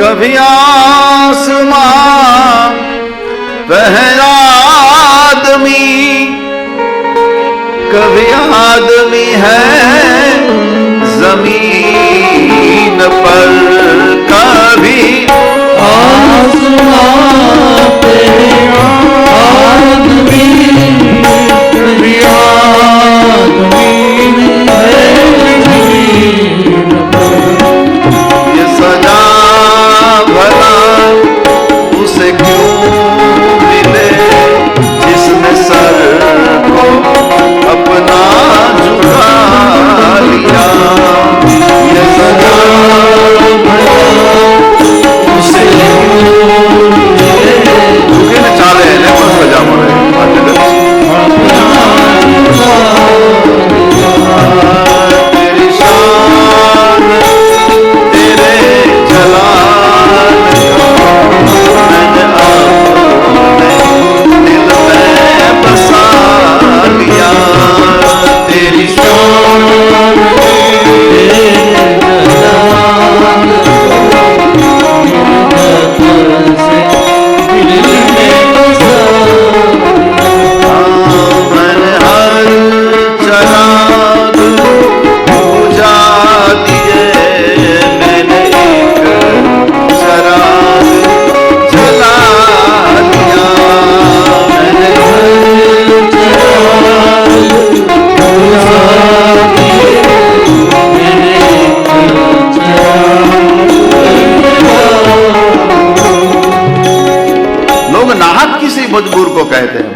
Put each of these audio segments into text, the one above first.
કભી આસમાન આદમી કભી આદમી હૈ જમીન પર કભી लोग नाहक किसी मजबूर को कहते हैं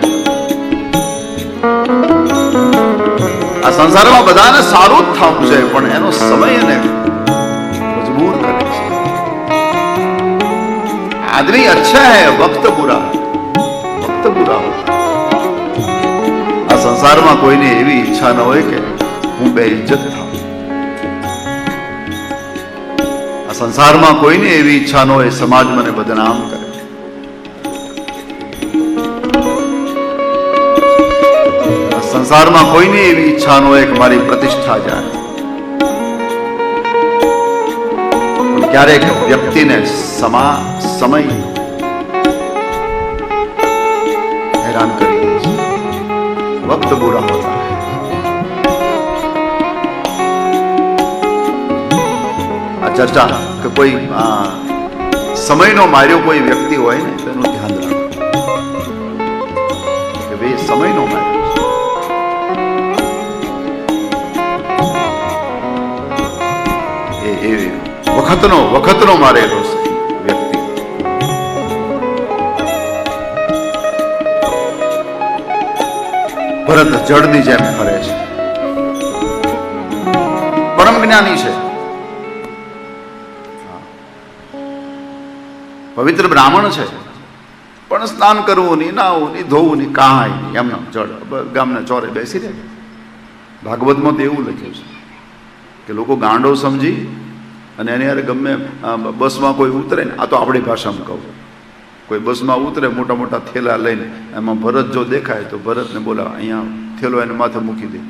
આ સંસારમાં બધાને સારું જ થવું છે પણ એનો સમય એને મજબૂર કરે છે આદમી અચ્છા હૈ વક્ત બુરા વક્ત બુરા હોતા આ સંસારમાં કોઈને એવી ઈચ્છા ન હોય કે હું બે ઇજ્જત થાઉં આ સંસારમાં કોઈને એવી ઈચ્છા ન હોય સમાજ મને બદનામ કરે સંસારમાં કોઈને એવી ઈચ્છા ન હોય કે મારી પ્રતિષ્ઠા જાય. ક્યારેક વ્યક્તિને સમા, સમય હેરાન કરી દે છે. વક્ત બુરા હોતા આ ચર્ચા કે કોઈ સમયનો માર્યો કોઈ વ્યક્તિ હોય ને તેનું ધ્યાન રાખો. કે ભાઈ સમયનો માર્યો વખતનો વખતનો મારેલો ભરત જળની જેમ ફરે છે. પરમ જ્ઞાની છે. પવિત્ર બ્રાહ્મણ છે. પણ સ્નાન કરવું નહીં નાવું નહીં ધોવું નહીં કાંઈ નહીં એમને જળ. ગામના ચોરે બેસી રહે. ભાગવતમાં તો એવું લખ્યું છે કે લોકો ગાંડો સમજી અને એની હારે ગમે બસમાં કોઈ ઉતરે ને, આ તો આપણી ભાષામાં કહું. કોઈ બસમાં ઉતરે, મોટા મોટા થેલા લઈને, એમાં ભરત જો દેખાય તો ભરતને બોલાવે, અહીંયા થેલો એને માથે મૂકી દે.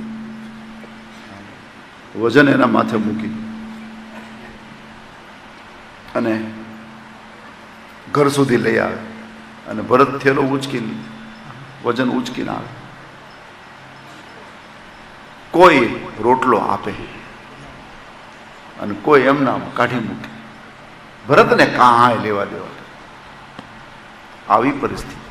વજન એના માથે મૂકી અને ઘર સુધી લઈ આવે. અને ભરત થેલો ઉચકીને, વજન ઉચકીને આવે. કોઈ રોટલો આપે. અને કોઈ એમના કાઢી મૂકે. ભરતને કાંઈ લેવા દેવા આવી પરિસ્થિતિ.